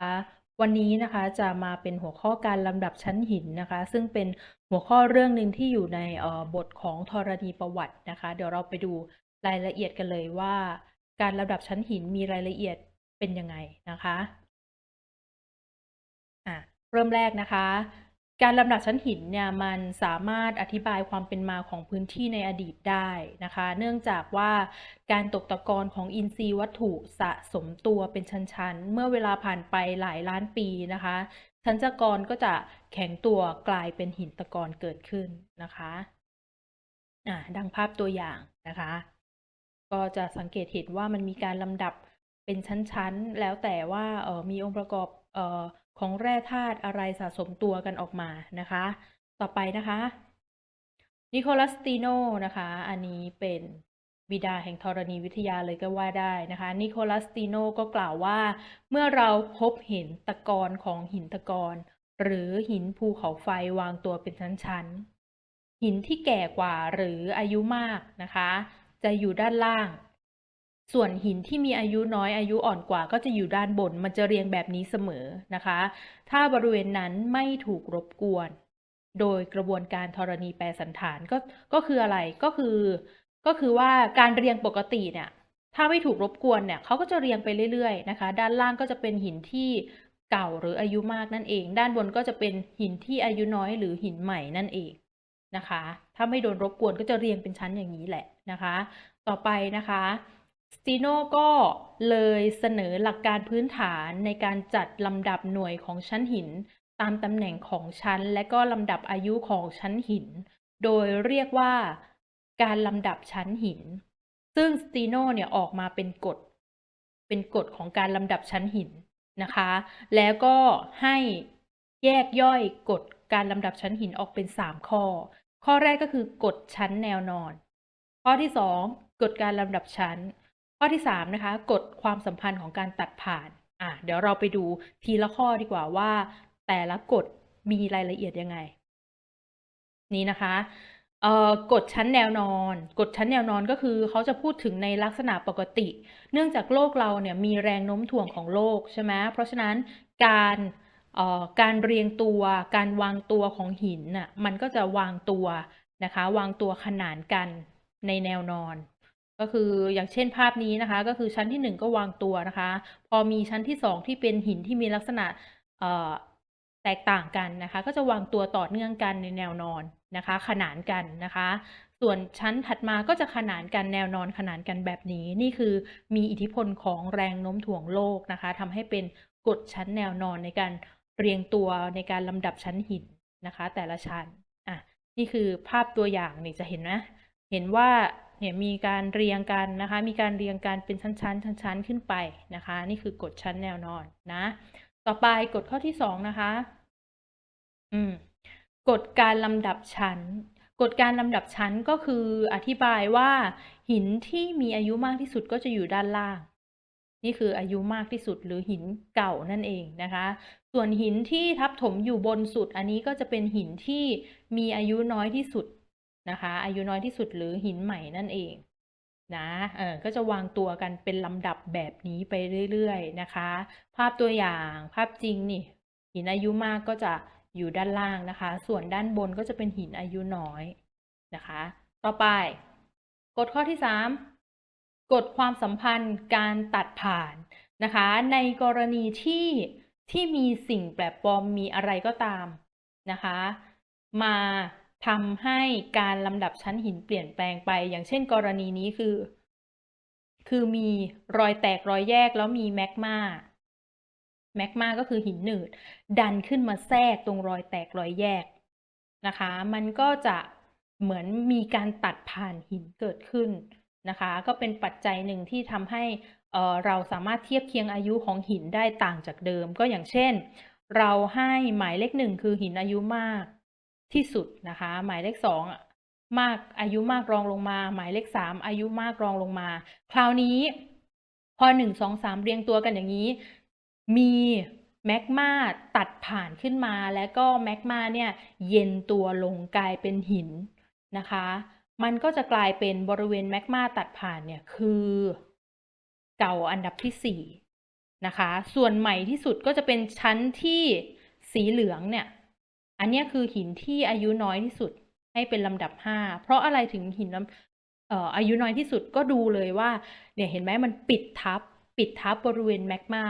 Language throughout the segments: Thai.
คะวันนี้นะคะจะมาเป็นหัวข้อการลำดับชั้นหินนะคะ ซึ่งเป็นหัวข้อเรื่องหนึ่งที่อยู่ในบทของธรณีประวัตินะคะ เดี๋ยวเราไปดูรายละเอียดกันเลยว่า การลำดับชั้นหินมีรายละเอียดเป็นยังไงนะคะอะเริ่มแรกนะคะ การลำดับชั้นหินเนี่ยมันสามารถอธิบายความเป็นมาของพื้นที่ในอดีตได้นะคะ เนื่องจากว่าการตกตะกอนของอินทรีย์วัตถุสะสมตัวเป็นชั้นๆ เมื่อเวลาผ่านไปหลายล้านปีนะคะ ชั้นตะกอนก็จะแข็งตัวกลายเป็นหินตะกอนเกิดขึ้นนะคะอ่าดังภาพตัวอย่างนะคะ ก็จะสังเกตเห็นว่ามันมีการลำดับเป็นชั้นๆ แล้วแต่ว่าเออมีองค์ประกอบเออ ของแร่ธาตุอะไรสะสมตัวกันออกมานะคะ ต่อไปนะคะนิโคลัสติโนนะคะ อันนี้เป็นบิดาแห่งธรณีวิทยาเลยก็ว่าได้นะคะ นิโคลัสติโนก็กล่าวว่า เมื่อเราพบเห็นตะกอนของหินตะกอนหรือหินภูเขาไฟวางตัวเป็นชั้นๆหินที่แก่กว่าหรืออายุมากนะคะ จะอยู่ด้านล่าง ส่วนหินที่มีอายุน้อยอายุอ่อนกว่าก็จะอยู่ด้านบน มันจะเรียงแบบนี้เสมอนะคะ ถ้าบริเวณนั้นไม่ถูกรบกวน โดยกระบวนการธรณีแปรสันฐานก็ก็คืออะไรก็คือ ก็คือว่าการเรียงปกติเนี่ยถ้าไม่ถูกรบกวนเนี่ยเขาก็จะเรียงไปเรื่อยๆนะคะ ด้านล่างก็จะเป็นหินที่เก่าหรืออายุมากนั่นเอง ด้านบนก็จะเป็นหินที่อายุน้อยหรือหินใหม่นั่นเองนะคะ ถ้าไม่โดนรบกวนก็จะเรียงเป็นชั้นอย่างนี้แหละนะคะ ต่อไปนะคะ สติโนก็เลยเสนอหลักการพื้นฐานในการจัดลำดับหน่วยของชั้นหิน ตามตำแหน่งของชั้น และก็ลำดับอายุของชั้นหิน โดยเรียกว่าการลำดับชั้นหิน ซึ่งสติโนเนี่ยออกมาเป็นกฎ เป็นกฎของการลำดับชั้นหินนะคะ แล้วก็ให้แยกย่อยกฎการลำดับชั้นหินออกเป็น 3 ข้อ ข้อแรกก็คือกฎชั้นแนวนอน ข้อที่ 2กฎการลำดับชั้น ข้อที่ 3 นะคะ กฎความสัมพันธ์ของการตัดผ่าน อะ เดี๋ยวเราไปดูทีละข้อดีกว่าว่า แต่ละกฎมีรายละเอียดยังไง นี่นะคะเอ่อกฎชั้นแนวนอน กฎชั้นแนวนอนก็คือเขาจะพูดถึงในลักษณะปกติ เนื่องจากโลกเราเนี่ยมีแรงโน้มถ่วงของโลกใช่ไหมเพราะฉะนั้นการเอ่อการเรียงตัว การวางตัวของหินน่ะ มันก็จะวางตัวนะคะ วางตัวขนานกันในแนวนอน ก็คืออย่างเช่นภาพนี้นะคะ ก็คือชั้นที่หนึ่งก็วางตัวนะคะ พอมีชั้นที่สองที่เป็นหินที่มีลักษณะแตกต่างกันนะคะ ก็จะวางตัวต่อเนื่องกันในแนวนอนนะคะ ขนานกันนะคะ ส่วนชั้นถัดมาก็จะขนานกันแนวนอนขนานกันแบบนี้ นี่คือมีอิทธิพลของแรงโน้มถ่วงโลกนะคะทำให้เป็นกฎชั้นแนวนอนในการเรียงตัวในการลำดับชั้นหินนะคะ แต่ละชั้นอะนี่คือภาพตัวอย่างนี่จะเห็นนะเห็นว่า เนี่ยมีการเรียงกันนะคะ มีการเรียงกันเป็นชั้นๆชั้นๆขึ้นไปนะคะ นี่คือกฎชั้นแนวนอนนะ ต่อไปกฎข้อที่สองนะคะ อืมกฎการลำดับชั้นกฎการลำดับชั้นก็คืออธิบายว่าหินที่มีอายุมากที่สุดก็จะอยู่ด้านล่าง นี่คืออายุมากที่สุดหรือหินเก่านั่นเองนะคะ ส่วนหินที่ทับถมอยู่บนสุด อันนี้ก็จะเป็นหินที่มีอายุน้อยที่สุด นะคะ อายุน้อยที่สุดหรือหินใหม่นั่นเองนะเออก็จะวางตัวกันเป็นลำดับแบบนี้ไปเรื่อยๆนะคะ ภาพตัวอย่างภาพจริงนี่ หินอายุมากก็จะอยู่ด้านล่างนะคะ ส่วนด้านบนก็จะเป็นหินอายุน้อยนะคะ ต่อไป กฎข้อที่ 3 กฎความสัมพันธ์การตัดผ่านนะคะ ในกรณีที่ที่มีสิ่งแปลกปลอมมีอะไรก็ตามนะคะ มา ทำให้การลำดับชั้นหินเปลี่ยนแปลงไป อย่างเช่นกรณีนี้คือ คือมีรอยแตกรอยแยกแล้วมีแมกมาแมกมาก็คือหินหนืด ดันขึ้นมาแทรกตรงรอยแตกรอยแยกนะคะ มันก็จะเหมือนมีการตัดผ่านหินเกิดขึ้นนะคะ ก็เป็นปัจจัยหนึ่งที่ทำให้เเราสามารถเทียบเคียงอายุของหินได้ต่างจากเดิม ก็อย่างเช่น เราให้หมายเลขหนึ่งคือหินอายุมาก ที่สุดนะคะ หมายเลขสองมากอายุมากรองลงมา หมายเลขสามอายุมากรองลงมา คราวนี้พอหนึ่งสองสามเรียงตัวกันอย่างนี้ มีแมกมาตัดผ่านขึ้นมา แล้วก็แมกมาเนี่ยเย็นตัวลงกลายเป็นหินนะคะ มันก็จะกลายเป็นบริเวณแมกมาตัดผ่านเนี่ยคือเก่าอันดับที่สี่นะคะ ส่วนใหม่ที่สุดก็จะเป็นชั้นที่สีเหลืองเนี่ย อันนี้คือหินที่อายุน้อยที่สุดให้เป็นลำดับห้าเพราะอะไรถึงหินลำเอ่ออายุน้อยที่สุดก็ดูเลยว่า เนี่ยเห็นไหมมันปิดทับ ปิดทับบริเวณแมกมา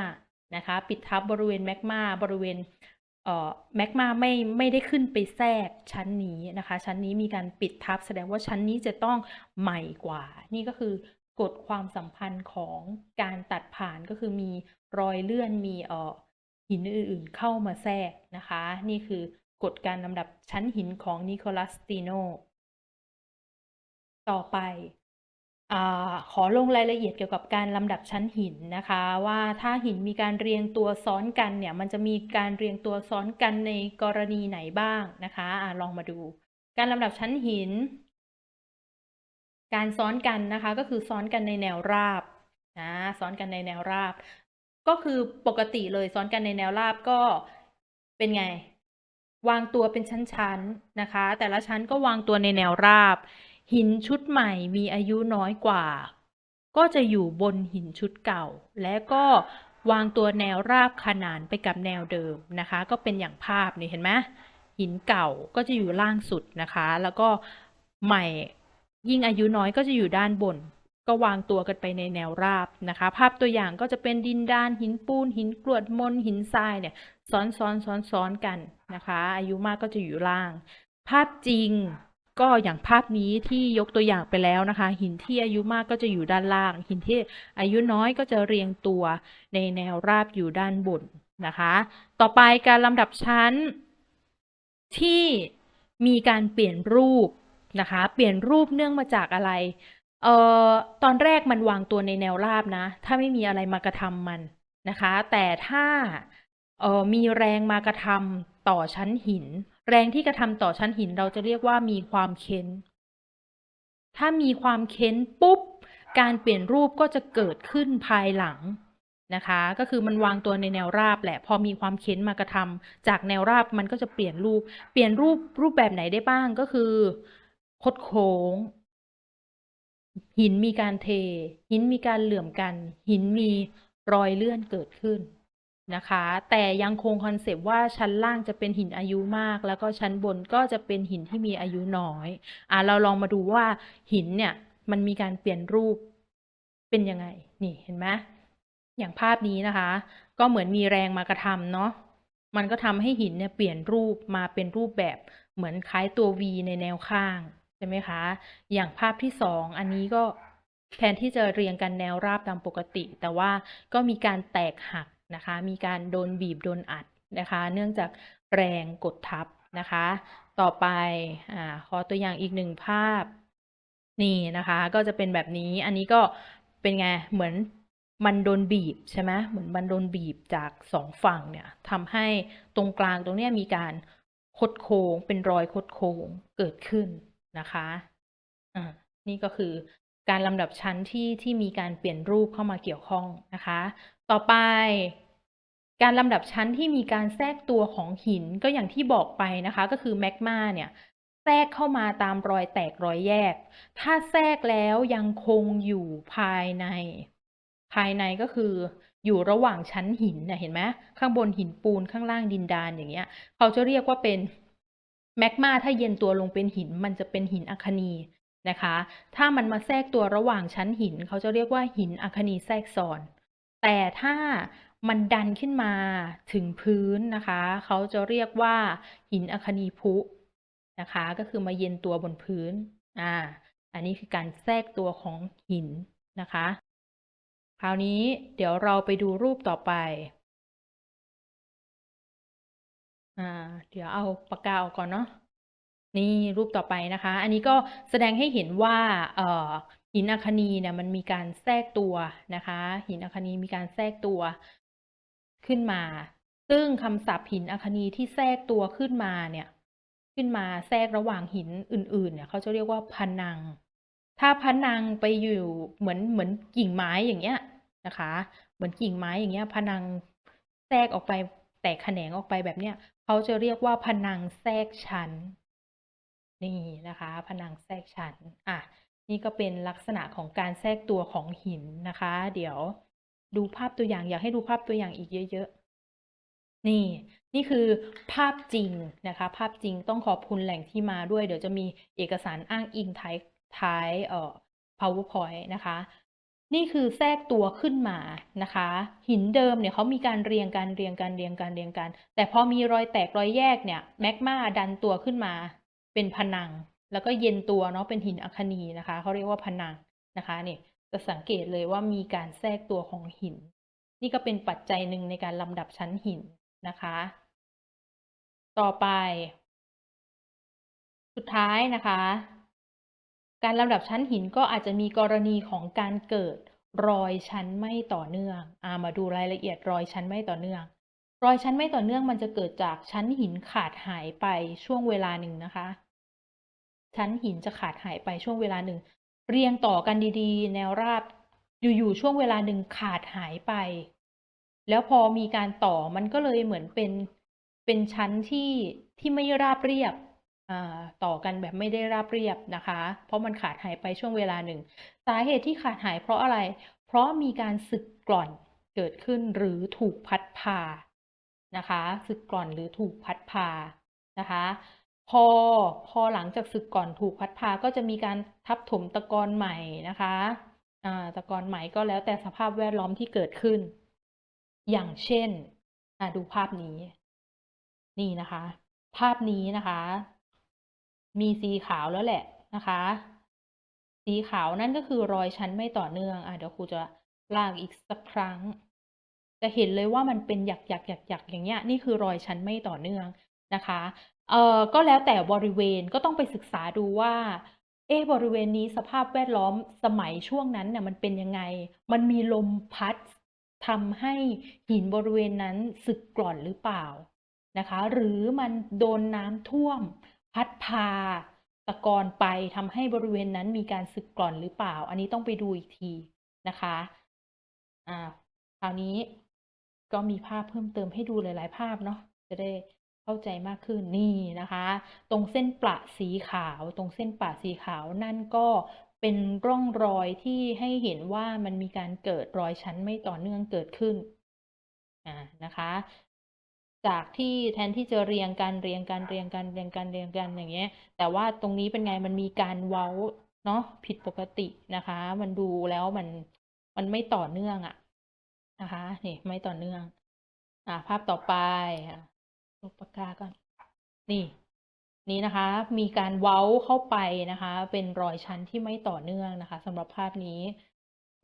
นะคะ ปิดทับบริเวณแมกมาบริเวณเอ่อแมกมาไม่ไม่ได้ขึ้นไปแทรกชั้นนี้นะคะ ชั้นนี้มีการปิดทับ แสดงว่าชั้นนี้จะต้องใหม่กว่า นี่ก็คือกฎความสัมพันธ์ของการตัดผ่านก็คือมีรอยเลื่อนมีเอ่อหินอื่นๆเข้ามาแทรกนะคะ นี่คือ กฎการลำดับชั้นหินของนิโคลัสติโน ต่อไปอขอลงรายละเอียดเกี่ยวกับการลำดับชั้นหินนะคะ ว่าถ้าหินมีการเรียงตัวซ้อนกันเนี่ย มันจะมีการเรียงตัวซ้อนกันในกรณีไหนบ้างนะคะอะลองมาดู การลำดับชั้นหิน การซ้อนกันนะคะก็คือซ้อนกันในแนวราบนะซ้อนกันในแนวราบ ก็คือปกติเลยซ้อนกันในแนวราบก็เป็นไง วางตัวเป็นชั้นๆนะคะ แต่ละชั้นก็วางตัวในแนวราบ หินชุดใหม่มีอายุน้อยกว่า ก็จะอยู่บนหินชุดเก่า และก็วางตัวแนวราบขนานไปกับแนวเดิมนะคะ ก็เป็นอย่างภาพนี่เห็นไหมหินเก่าก็จะอยู่ล่างสุดนะคะ แล้วก็ใหม่ยิ่งอายุน้อยก็จะอยู่ด้านบน ก็วางตัวกันไปในแนวราบนะคะ ภาพตัวอย่างก็จะเป็นดินดานหินปูนหินกรวดมนหินทรายเนี่ยซ้อนซ้อนซ้อนซ้อนกันนะคะ อายุมากก็จะอยู่ล่าง ภาพจริงก็อย่างภาพนี้ที่ยกตัวอย่างไปแล้วนะคะ หินที่อายุมากก็จะอยู่ด้านล่าง หินที่อายุน้อยก็จะเรียงตัวในแนวราบอยู่ด้านบนนะคะ ต่อไปการลำดับชั้น ที่มีการเปลี่ยนรูปนะคะ เปลี่ยนรูปเนื่องมาจากอะไร เอ่อ ตอนแรกมันวางตัวในแนวราบนะ ถ้าไม่มีอะไรมากระทำมันนะคะ แต่ถ้า เอ่อ มีแรงมากระทำต่อชั้นหิน แรงที่กระทำต่อชั้นหิน เราจะเรียกว่ามีความเค้น ถ้ามีความเค้นปุ๊บ การเปลี่ยนรูปก็จะเกิดขึ้นภายหลังนะคะ ก็คือมันวางตัวในแนวราบแหละ พอมีความเค้นมากระทำจากแนวราบมันก็จะเปลี่ยนรูป เปลี่ยนรูปรูปแบบไหนได้บ้างก็คือ คดโค้ง หินมีการเท หินมีการเหลื่อมกัน หินมีรอยเลื่อนเกิดขึ้นนะคะ แต่ยังคงคอนเซปต์ว่าชั้นล่างจะเป็นหินอายุมาก แล้วก็ชั้นบนก็จะเป็นหินที่มีอายุน้อยอะเราลองมาดูว่าหินเนี่ยมันมีการเปลี่ยนรูปเป็นยังไง นี่เห็นไหมอย่างภาพนี้นะคะ ก็เหมือนมีแรงมากระทำเนาะมันก็ทำให้หินเนี่ยเปลี่ยนรูปมาเป็นรูปแบบเหมือนคล้ายตัว V ในแนวข้าง ใช่ไหมคะ อย่างภาพที่สองอันนี้ก็แทนที่จะเรียงกันแนวราบตามปกติ แต่ว่าก็มีการแตกหักนะคะ มีการโดนบีบโดนอัดนะคะ เนื่องจากแรงกดทับนะคะ ต่อไปอ่าขอตัวอย่างอีกหนึ่งภาพนี่นะคะ ก็จะเป็นแบบนี้ อันนี้ก็เป็นไง เหมือนมันโดนบีบใช่ไหมเหมือนมันโดนบีบจากสองฝั่งเนี่ยทำให้ตรงกลางตรงเนี้ยมีการคดโค้งเป็นรอยคดโค้งเกิดขึ้น นะคะอ่านี่ก็คือการลำดับชั้นที่ที่มีการเปลี่ยนรูปเข้ามาเกี่ยวข้องนะคะ ต่อไป การลำดับชั้นที่มีการแทรกตัวของหินก็อย่างที่บอกไปนะคะ ก็คือแมกมาเนี่ยแทรกเข้ามาตามรอยแตกรอยแยก ถ้าแทรกแล้วยังคงอยู่ภายใน ภายในก็คืออยู่ระหว่างชั้นหินเนะเห็นไหมข้างบนหินปูนข้างล่างดินดานอย่างเงี้ย เขาจะเรียกว่าเป็น แมกมาถ้าเย็นตัวลงเป็นหินมันจะเป็นหินอัคนีนะคะ ถ้ามันมาแทรกตัวระหว่างชั้นหิน เขาจะเรียกว่าหินอัคนีแทรกซ้อน แต่ถ้ามันดันขึ้นมาถึงพื้นนะคะ เขาจะเรียกว่าหินอัคนีพุนะคะ ก็คือมาเย็นตัวบนพื้น อ่า อันนี้คือการแทรกตัวของหินนะคะ คราวนี้เดี๋ยวเราไปดูรูปต่อไป อ่า เดี๋ยวเอาปากกาออกก่อนเนาะ นี่รูปต่อไปนะคะ อันนี้ก็แสดงให้เห็นว่า เอ่อ หินอัคนีเนี่ยมันมีการแทรกตัวนะคะ หินอัคนีมีการแทรกตัวขึ้นมา ซึ่งคำศัพท์หินอัคนีที่แทรกตัวขึ้นมาเนี่ย ขึ้นมาแทรกระหว่างหินอื่น ๆ เนี่ยเขาจะเรียกว่าพนัง ถ้าพนังไปอยู่เหมือนเหมือนกิ่งไม้อย่างเงี้ยนะคะ เหมือนกิ่งไม้อย่างเงี้ยพนังแทรกออกไปแตกแขนงออกไปแบบเนี้ย เขาจะเรียกว่าพนังแทรกชั้น นี่นะคะพนังแทรกชั้น อะ นี่ก็เป็นลักษณะของการแทรกตัวของหินนะคะ เดี๋ยวดูภาพตัวอย่างอยากให้ดูภาพตัวอย่างอีกเยอะๆ นี่ นี่คือภาพจริงนะคะ ภาพจริงต้องขอบคุณแหล่งที่มาด้วย เดี๋ยวจะมีเอกสารอ้างอิงท้ายท้ายเอ่อ powerpoint นะคะ นี่คือแทรกตัวขึ้นมานะคะ หินเดิมเนี่ยเขามีการเรียงกันเรียงกันเรียงกันเรียงกัน แต่พอมีรอยแตกรอยแยกเนี่ยแมกมาดันตัวขึ้นมา เป็นผนัง แล้วก็เย็นตัวเนาะเป็นหินอัคนีนะคะเขาเรียกว่าผนังนะคะเนี่ยจะสังเกตเลยว่ามีการแทรกตัวของหิน นี่ก็เป็นปัจจัยหนึ่งในการลำดับชั้นหินนะคะ ต่อไป สุดท้ายนะคะ การลำดับชั้นหินก็อาจจะมีกรณีของการเกิดรอยชั้นไม่ต่อเนื่องอามาดูรายละเอียดรอยชั้นไม่ต่อเนื่อง รอยชั้นไม่ต่อเนื่องมันจะเกิดจากชั้นหินขาดหายไปช่วงเวลาหนึ่งนะคะ ชั้นหินจะขาดหายไปช่วงเวลาหนึ่ง เรียงต่อกันดีๆ แนวราบ อยู่ๆช่วงเวลาหนึ่งขาดหายไป แล้วพอมีการต่อมันก็เลยเหมือนเป็นเป็นชั้นที่ที่ไม่ราบเรียบ อ่าต่อกันแบบไม่ได้ราบเรียบนะคะ เพราะมันขาดหายไปช่วงเวลาหนึ่ง สาเหตุที่ขาดหายเพราะอะไร เพราะมีการสึกกร่อนเกิดขึ้นหรือถูกพัดพานะคะสึกกร่อนหรือถูกพัดพานะคะ พอพอหลังจากสึกก่อนถูกพัดพาก็จะมีการทับถมตะกอนใหม่นะคะตะกอนใหม่ก็แล้วแต่สภาพแวดล้อมที่เกิดขึ้น อย่างเช่นดูภาพนี้ นี่นะคะ ภาพนี้นะคะ มีสีขาวแล้วแหละนะคะ สีขาวนั่นก็คือรอยชั้นไม่ต่อเนื่องอะเดี๋ยวครูจะลากอีกสักครั้ง จะเห็นเลยว่ามันเป็นหยักหยักหยักหยักอย่างเงี้ยนี่คือรอยชั้นไม่ต่อเนื่องนะคะเอ่อก็แล้วแต่บริเวณก็ต้องไปศึกษาดูว่าเอะบริเวณนี้สภาพแวดล้อมสมัยช่วงนั้นเนี่ยมันเป็นยังไง มันมีลมพัดทำให้หินบริเวณนั้นสึกกร่อนหรือเปล่านะคะ หรือมันโดนน้ำท่วม พัดพาตะกอนไปทำให้บริเวณนั้นมีการสึกกร่อนหรือเปล่า อันนี้ต้องไปดูอีกทีนะคะอ่าคราวนี้ก็มีภาพเพิ่มเติมให้ดูหลาย ๆ ภาพเนาะจะได้เข้าใจมากขึ้นนี่นะคะ ตรงเส้นประสีขาวตรงเส้นประสีขาวนั่นก็เป็นร่องรอยที่ให้เห็นว่ามันมีการเกิดรอยชั้นไม่ต่อเนื่องเกิดขึ้นอ่านะคะ จากที่แทนที่จะเรียงกันเรียงกันเรียงกันเรียงกันเรียงกันอย่างเงี้ย แต่ว่าตรงนี้เป็นไงมันมีการเว้าเนาะผิดปกตินะคะ มันดูแล้วมันมันไม่ต่อเนื่องอะนะคะนี่ไม่ต่อเนื่อง อ่าภาพต่อไปลบปากกาก่อนนี่ นี่นะคะ มีการเว้าเข้าไปนะคะ เป็นรอยชั้นที่ไม่ต่อเนื่องนะคะสำหรับภาพนี้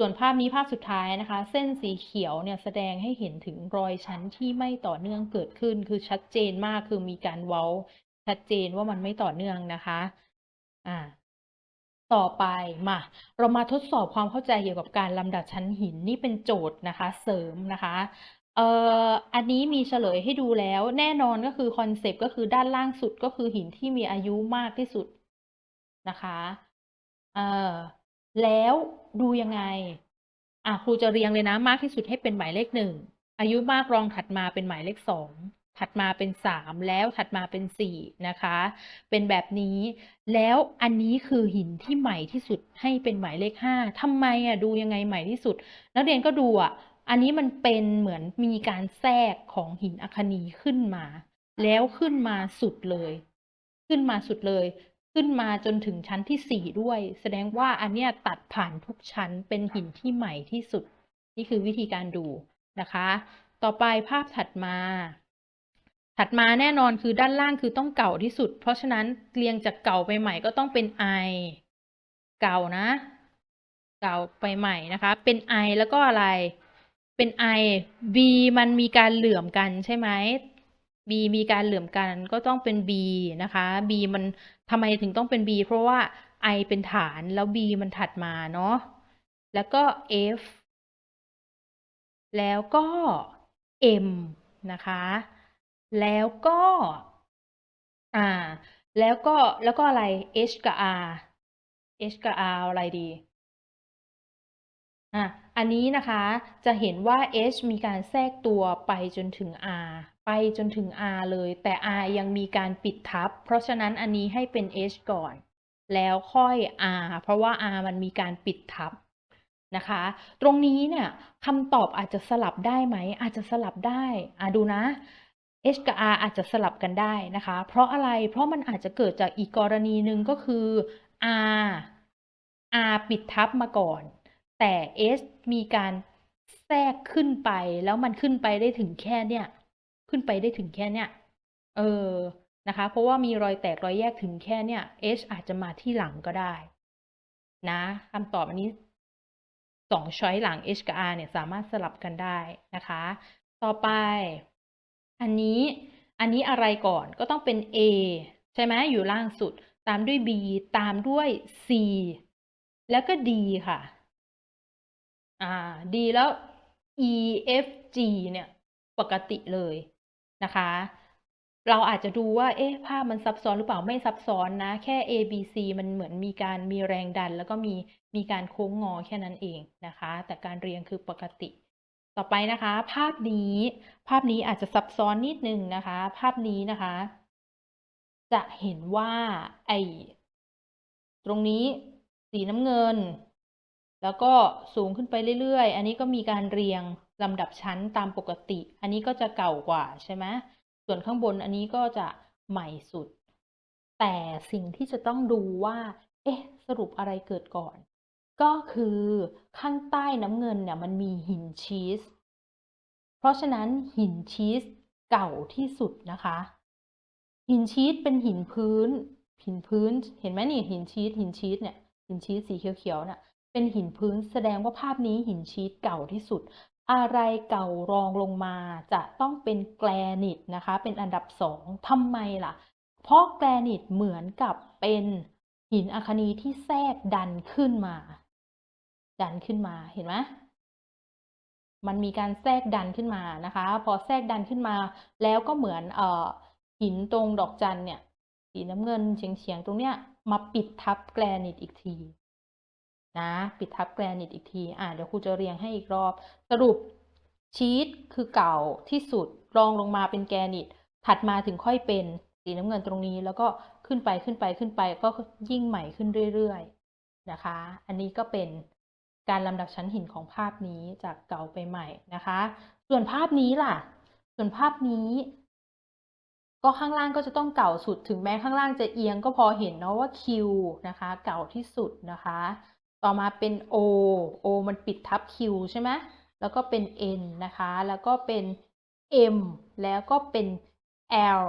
ส่วนภาพนี้ภาพสุดท้ายนะคะ เส้นสีเขียวเนี่ยแสดงให้เห็นถึงรอยชั้นที่ไม่ต่อเนื่องเกิดขึ้น คือชัดเจนมากคือมีการเว้า ชัดเจนว่ามันไม่ต่อเนื่องนะคะอ่าต่อไปมาเรามาทดสอบความเข้าใจเกี่ยวกับการลำดับชั้นหินนี่เป็นโจทย์นะคะ เสริมนะคะเอ่ออันนี้มีเฉลยให้ดูแล้วแน่นอนก็คือคอนเซปต์ก็คือด้านล่างสุดก็คือหินที่มีอายุมากที่สุดนะคะเอ่อแล้ว ดูยังไง อะครูจะเรียงเลยนะ มากที่สุดให้เป็นหมายเลขหนึ่ง อายุมากรองถัดมาเป็นหมายเลขสอง ถัดมาเป็นสามแล้วถัดมาเป็นสี่นะคะ เป็นแบบนี้ แล้วอันนี้คือหินที่ใหม่ที่สุดให้เป็นหมายเลขห้าทำไมอะดูยังไงใหม่ที่สุด นักเรียนก็ดูอะ อันนี้มันเป็นเหมือนมีการแทรกของหินอัคนีขึ้นมา แล้วขึ้นมาสุดเลย ขึ้นมาสุดเลย ขึ้นมาจนถึงชั้นที่สี่ด้วย แสดงว่าอันเนี้ยตัดผ่านทุกชั้นเป็นหินที่ใหม่ที่สุด นี่คือวิธีการดูนะคะ ต่อไปภาพถัดมา ถัดมาแน่นอนคือด้านล่างคือต้องเก่าที่สุด เพราะฉะนั้นเรียงจากเก่าไปใหม่ก็ต้องเป็น I เก่านะ เก่าไปใหม่นะคะ เป็น I แล้วก็อะไร เป็น I B มันมีการเหลื่อมกันใช่ไหม B มีการเหลื่อมกันก็ต้องเป็น B นะคะ B มัน ทำไมถึงต้องเป็น B เพราะว่า I เป็นฐานแล้ว B มันถัดมาเนาะ แล้วก็ F แล้วก็ M นะคะ แล้วก็อ่าแล้วก็แล้วก็อะไร H กับ R H กับ R อะไรดีอะอันนี้นะคะจะเห็นว่า H มีการแทรกตัวไปจนถึง R ไปจนถึง R เลย แต่ R ยังมีการปิดทับ เพราะฉะนั้นอันนี้ให้เป็น H ก่อน แล้วค่อย R เพราะว่า R มันมีการปิดทับนะคะ ตรงนี้เนี่ยคำตอบอาจจะสลับได้ไหม อาจจะสลับได้อ่าดูนะ H กับ R อาจจะสลับกันได้นะคะ เพราะอะไร เพราะมันอาจจะเกิดจากอีกกรณีหนึ่งก็คือ R R ปิดทับมาก่อน แต่ S มีการแทรกขึ้นไป แล้วมันขึ้นไปได้ถึงแค่เนี่ย ขึ้นไปได้ถึงแค่เนี่ยเออนะคะ เพราะว่ามีรอยแตกรอยแยกถึงแค่เนี่ย H อาจจะมาที่หลังก็ได้ นะคำตอบอันนี้สองช้อยหลัง H กับ R เนี่ยสามารถสลับกันได้นะคะ ต่อไป อันนี้อันนี้อะไรก่อนก็ต้องเป็น A ใช่ไหมอยู่ล่างสุด ตามด้วย B ตามด้วย C แล้วก็ D ค่ะ อ่า D แล้ว E F G เนี่ย ปกติเลย นะคะ เราอาจจะดูว่า เอ๊ะภาพมันซับซ้อนหรือเปล่าไม่ซับซ้อนนะ แค่ A B C มันเหมือนมีการมีแรงดัน แล้วก็มีมีการโค้งงอแค่นั้นเองนะคะ แต่การเรียงคือปกติ ต่อไปนะคะ ภาพนี้ ภาพนี้อาจจะซับซ้อนนิดนึงนะคะ ภาพนี้นะคะ จะเห็นว่าไอตรงนี้สีน้ำเงิน แล้วก็สูงขึ้นไปเรื่อยๆ อันนี้ก็มีการเรียงลำดับชั้นตามปกติ อันนี้ก็จะเก่ากว่าใช่ไหมส่วนข้างบนอันนี้ก็จะใหม่สุด แต่สิ่งที่จะต้องดูว่า เอ๊ะ สรุปอะไรเกิดก่อน ก็คือข้างใต้น้ำเงินเนี่ยมันมีหินชีส เพราะฉะนั้นหินชีสเก่าที่สุดนะคะ หินชีสเป็นหินพื้น หินพื้น เห็นไหมนี่หินชีสหินชีสเนี่ยหินชีสสีเขียวๆเนี่ย เป็นหินพื้นแสดงว่าภาพนี้หินชีสเก่าที่สุด อะไรเก่ารองลงมาจะต้องเป็นแกรนิตนะคะ เป็นอันดับสองทำไมล่ะ เพราะแกรนิตเหมือนกับเป็นหินอัคนีที่แทรกดันขึ้นมา ดันขึ้นมาเห็นไหมมันมีการแทรกดันขึ้นมานะคะ พอแทรกดันขึ้นมา แล้วก็เหมือนเอ่อหินตรงดอกจันเนี่ยสีน้ำเงินเฉียงๆตรงเนี้ยมาปิดทับแกรนิตอีกที นะปิดทับแกรนิตอีกที อ่าเดี๋ยวครูจะเรียงให้อีกรอบ สรุปชีสคือเก่าที่สุดรองลงมาเป็นแกรนิต ถัดมาถึงค่อยเป็นสีน้ำเงินตรงนี้ แล้วก็ขึ้นไปขึ้นไปขึ้นไปก็ยิ่งใหม่ขึ้นเรื่อยๆนะคะ อันนี้ก็เป็นการลำดับชั้นหินของภาพนี้จากเก่าไปใหม่นะคะ ส่วนภาพนี้ล่ะ ส่วนภาพนี้ ก็ข้างล่างก็จะต้องเก่าสุดถึงแม้ข้างล่างจะเอียงก็พอเห็นเนาะว่า Q นะคะ เก่าที่สุดนะคะ ต่อมาเป็น O O มันปิดทับ Q ใช่ไหมแล้วก็เป็น N นะคะ แล้วก็เป็น M แล้วก็เป็น L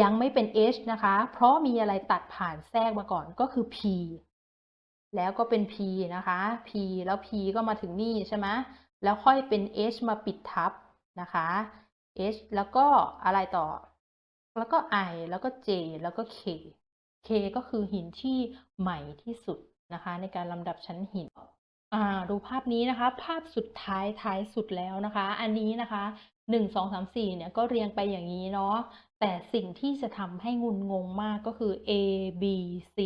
ยังไม่เป็น H นะคะ เพราะมีอะไรตัดผ่านแทรกมาก่อนก็คือ P แล้วก็เป็น P นะคะ P แล้ว P ก็มาถึงนี่ใช่ไหมแล้วค่อยเป็น H มาปิดทับนะคะ H แล้วก็อะไรต่อ แล้วก็ I แล้วก็ J แล้วก็ K K ก็คือหินที่ใหม่ที่สุด นะคะ ในการลำดับชั้นหินดูภาพนี้นะคะ ภาพสุดท้ายท้ายสุดแล้วนะคะ อันนี้นะคะหนึ่งสองสามสี่เนี่ยก็เรียงไปอย่างนี้เนาะแต่สิ่งที่จะทำให้งุนงงมากก็คือ A B C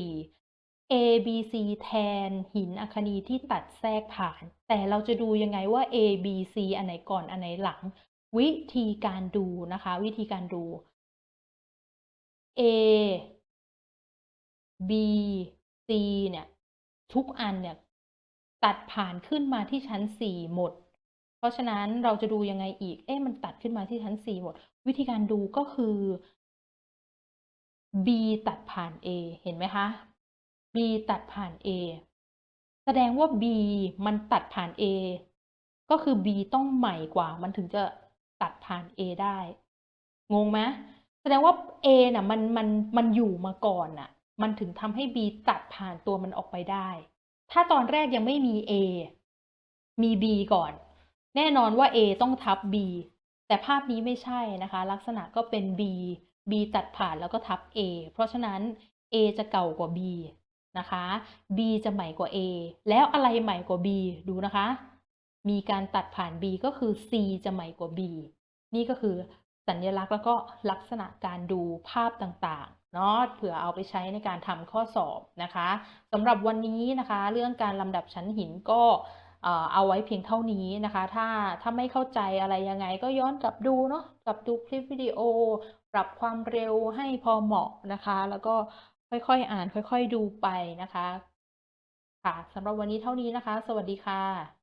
A B C แทนหินอัคนีที่ตัดแทรกผ่าน แต่เราจะดูยังไงว่า A B C อันไหนก่อนอันไหนหลัง วิธีการดูนะคะ วิธีการดู A B C เนี่ย ทุกอันเนี่ยตัดผ่านขึ้นมาที่ชั้นสี่หมด เพราะฉะนั้นเราจะดูยังไงอีก เอ๊ะมันตัดขึ้นมาที่ชั้นสี่หมด วิธีการดูก็คือ B ตัดผ่าน A เห็นไหมคะ B ตัดผ่าน A แสดงว่า B มันตัดผ่าน A ก็คือ B ต้องใหม่กว่า มันถึงจะตัดผ่าน A ได้ งงไหมแสดงว่า A น่ะมันมันมันอยู่มาก่อนน่ะ มันถึงทำให้ B ตัดผ่านตัวมันออกไปได้ ถ้าตอนแรกยังไม่มี A มี B ก่อน แน่นอนว่า A ต้องทับ B แต่ภาพนี้ไม่ใช่นะคะ ลักษณะก็เป็น B B ตัดผ่านแล้วก็ทับ A เพราะฉะนั้น A จะเก่ากว่า B นะคะ B จะใหม่กว่า A แล้วอะไรใหม่กว่า B ดูนะคะ มีการตัดผ่าน B ก็คือ C จะใหม่กว่า B นี่ก็คือ สัญลักษณ์แล้วก็ลักษณะการดูภาพต่างๆเนาะเผื่อเอาไปใช้ในการทำข้อสอบนะคะสำหรับวันนี้นะคะ เรื่องการลำดับชั้นหินก็เอาไว้เพียงเท่านี้นะคะ ถ้าถ้าไม่เข้าใจอะไรยังไงก็ย้อนกลับดูเนาะกลับดูคลิปวิดีโอ ปรับความเร็วให้พอเหมาะนะคะ แล้วก็ค่อยๆอ่านค่อย ๆดูไปนะคะ ค่ะสำหรับวันนี้เท่านี้นะคะ สวัสดีค่ะ